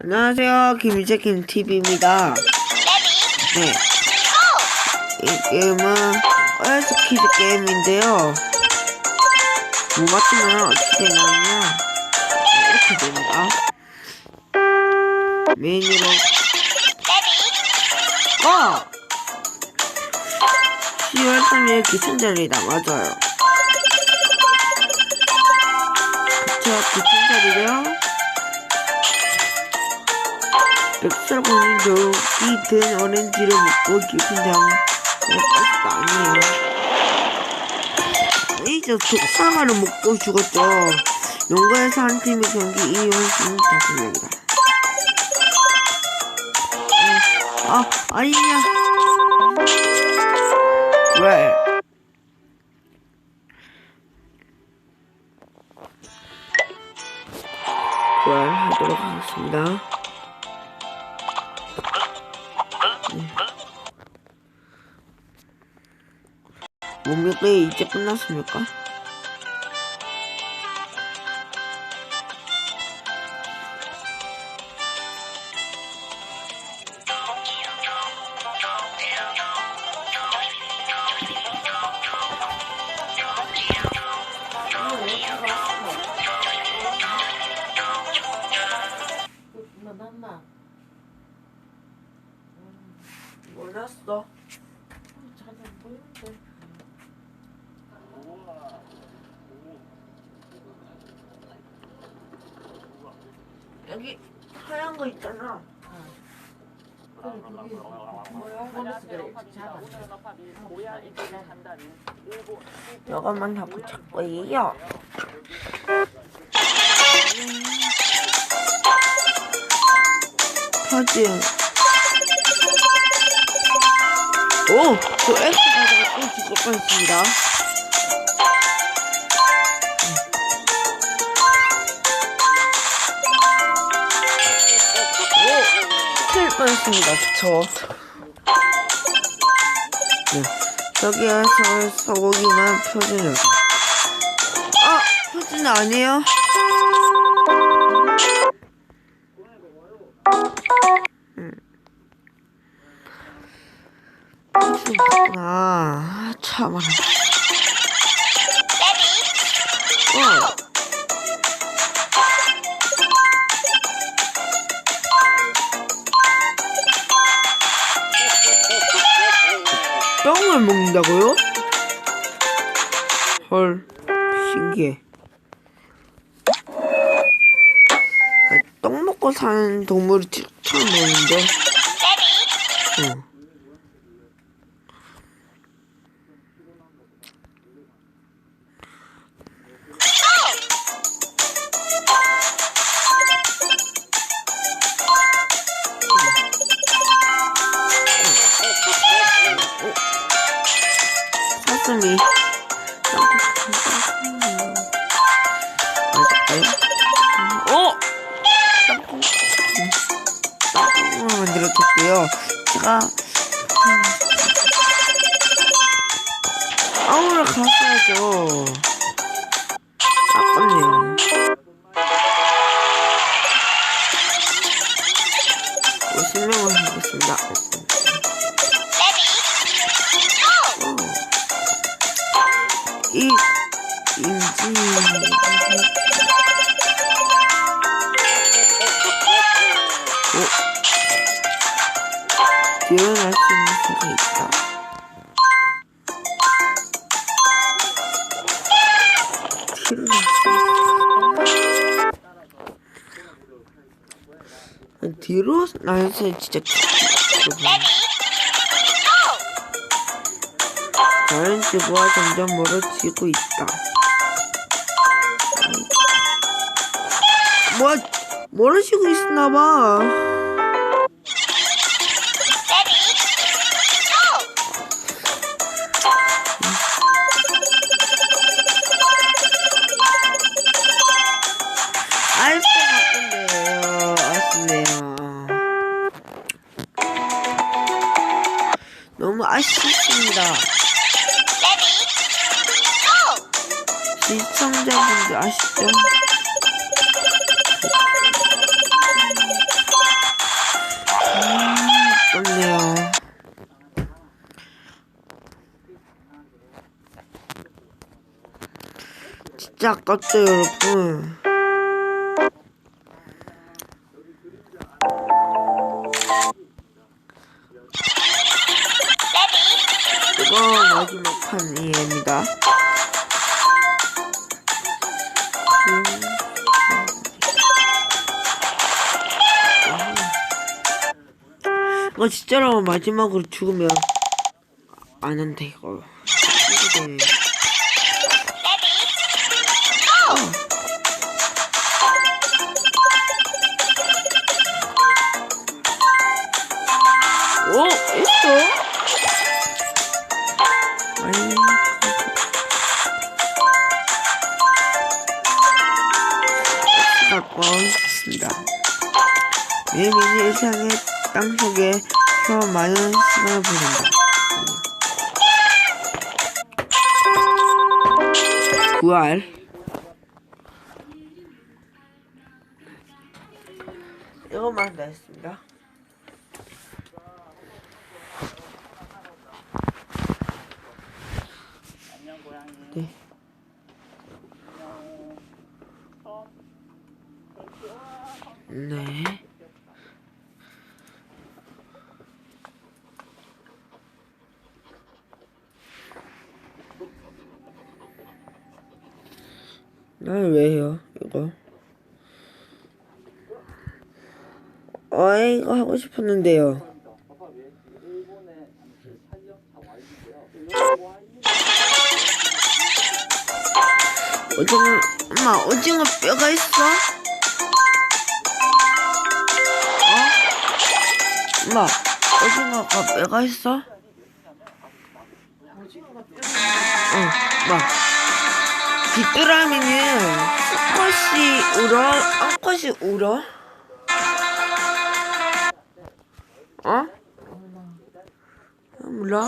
안녕하세요. 김유재 김TV입니다. 네. 이 게임은 어여스 키즈 게임인데요. 뭐 같으면 어떻게 되냐면 이렇게 됩니다. 메뉴로 어! 10월 3일 기천절이다. 맞아요. 그쵸, 기천절이래요. 백설공인 저기 든 오렌지를 먹고 깊은 잠에 버스가 아니에요. 이제 독사과를 먹고 죽었죠. 농구에서 한 팀의 경기 이연승 다섯 명이다. 아, 아니야. 왜? 하겠습니다. 몸무게 이제 끝났습니까? 여기 하얀 거 있잖아. 이것만 하고 찾고요. 퍼즐. 오! 저 X 가다가 또 죽을 뻔했습니다. 뻔했습니다, 저. 네. 여기에서 소고기만 표준을. 아! 표준 아니에요? 음. 아, 참아. 어. 똥을 먹는다고요? 헐, 신기해. 아, 똥 먹고 사는 동물을 치- 처음 보는데. 응. 사슴이. 어? 땅콩을 만들었겠고요. 제가 아우를 갔어야죠. 아깝네요 50명을 하겠습니다 오 일어날 수 있는 수가 있다. 뒤로 날수 진짜 지구와 점점 멀어지고 있다. 뭐, 멀어지고 있나봐. 알수 같은데요. 아쉽네요. 너무 아쉽습니다. 시청자분들 아시죠? 진짜 아깝죠, 여러분. 이거 마지막 판이입니다. 음. 이거 진짜로 마지막으로 죽으면 안 한다 이거. 갖고 있습니다. 매일매일 일상의 땅속에서 많은 시간을 보낸다. 부활. 이것만 다 했습니다. 네. 네. 나는 왜 해요, 이거? 어, 이거 하고 싶었는데요. 오징어, 엄마, 오징어 뼈가 있어? 어? 엄마, 오징어가? 오징어가 뼈 응, 막. 귀뚜라미는 수컷이 울어, 암컷이 울어? 어? 몰라?